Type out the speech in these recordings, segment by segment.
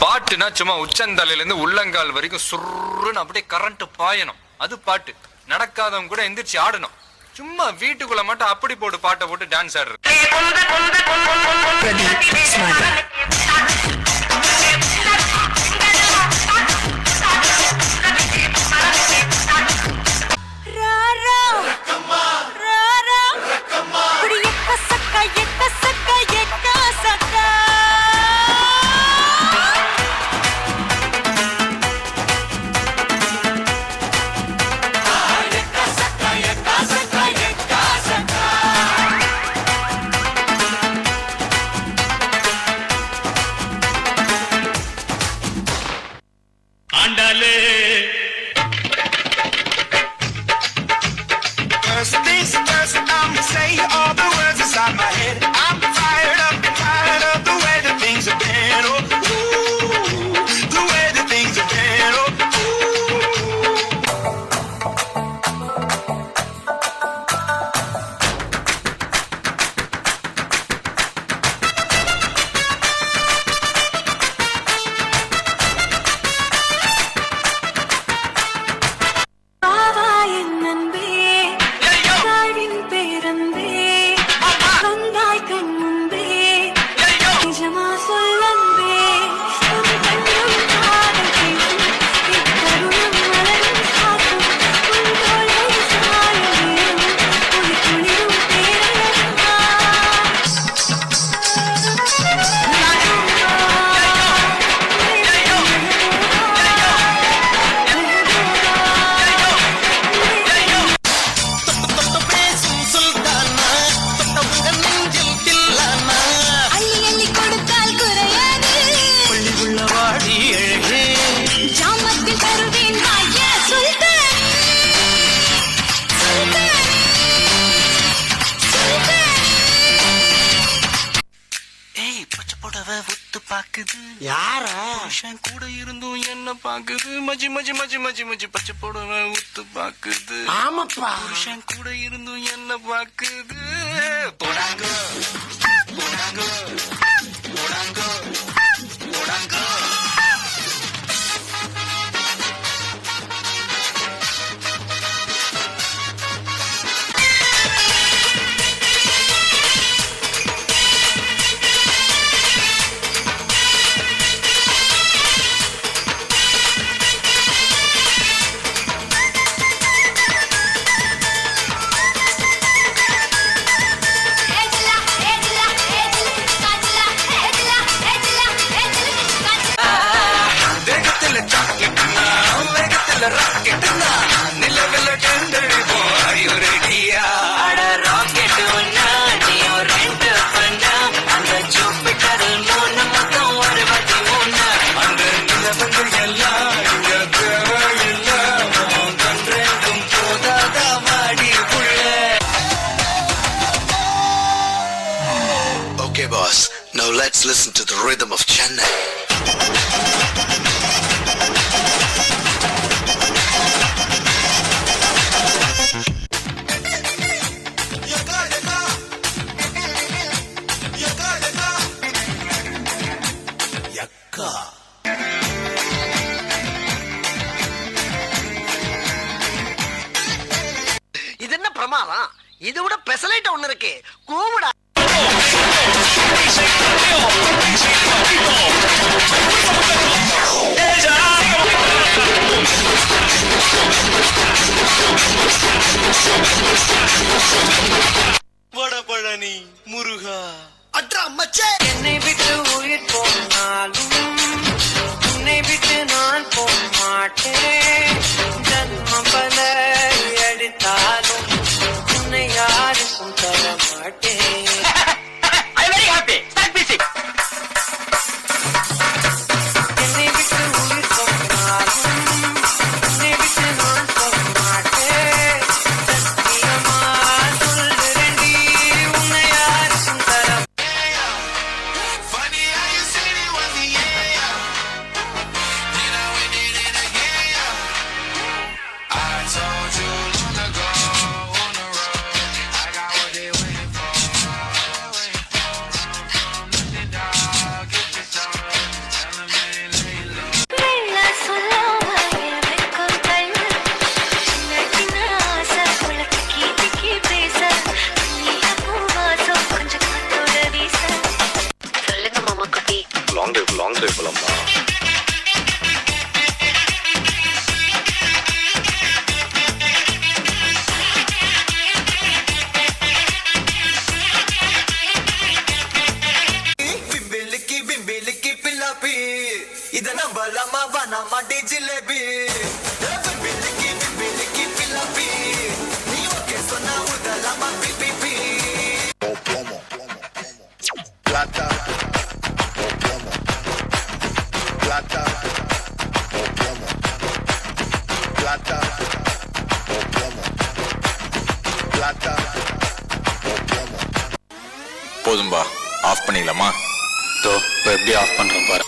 பாட்டுனா சும்மா உச்சந்தலையிலேருந்து உள்ளங்கால் வரைக்கும் சுருன்னு அப்படியே கரண்ட் பாயணும். அது பாட்டு. நடக்காதவங்க கூட எந்திரிச்சு ஆடணும். சும்மா வீட்டுக்குள்ள மட்டும் அப்படி போட்டு பாட்டை போட்டு டான்ஸ் ஆடுறது. பாக்குது. யாரா? புருஷன் கூட இருந்தும் என்ன பாக்குது. மஜி மஜி மஜி மஜி மஜி பச்சை போடவ உத்து பாக்குது. ஆமாப்பா. புருஷன் கூட இருந்தும் என்ன பாக்குது. போடாங்க போடாங்க. மட்டும்தான் Okay, boss. Now let's listen to the rhythm of Chennai. கூட பெசலைட் ஒண்ணு இருக்கு. கூவுடா. வடபழனி முருகா. அட்ரா மச்சே. நம்பலாமா ஜிலேபி பிம்பிலிக்கி பிம்பிலிக்கி பில்லாப்பி நீ ஓகே சொன்னா உதலாமா பி பி Plata o plomo. Plata o plomo. Plata o plomo. Plata o plomo. போதும்பா ஆஃப் பண்ணிடலாமா தோ இப்போ எப்படி ஆஃப் பண்ணுறோம் பாரு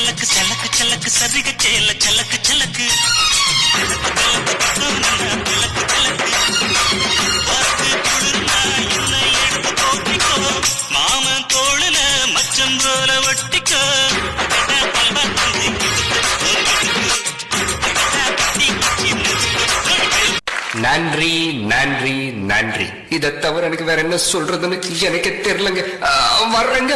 சலக்கு சலக்கு சலக்கு சலக்கு சரிக சேல சலக்கு சலக்கு மாமன் தோளுல மச்சம் போல ஒட்டிக்கோ. நன்றி நன்றி நன்றி. இதை தவிர எனக்கு வேற என்ன சொல்றதுன்னு எனக்கு தெரியலங்க. ஆ, வர்றேங்க.